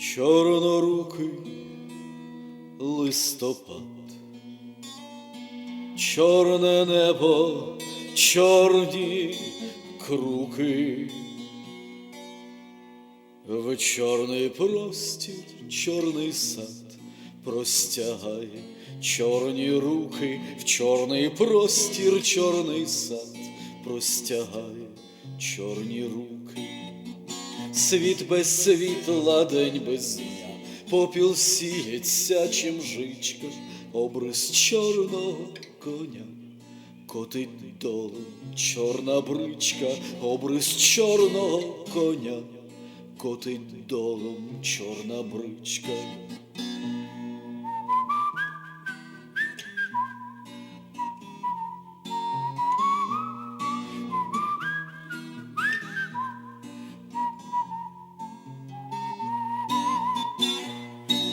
чорнорукий листопад, чорне небо, чорні круки, в чорний простір, чорний сад простягає чорні руки, в чорний простір, чорний сад простягає чорні руки. Світ без світла, день без дня, попіл сіється чимжичка, обрис чорного коня, котить долу чорна бричка, обрис чорного коня, котить долом чорна бричка.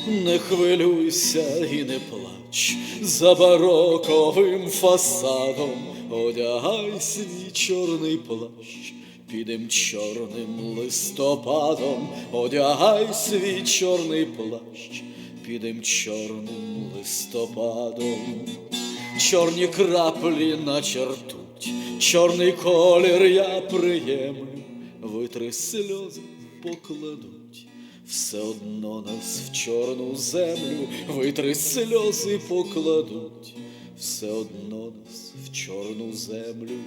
Не хвилюйся і не плач. За бароковим фасадом, одягай свій чорний плащ, підем чорним листопадом, одягай свій чорний плащ, підем чорним листопадом, чорні краплі начертуть, чорний колір я приємлю, витри сльози покладуть. Все одно нас в чорну землю витри сльози покладуть, все одно нас в чорну землю.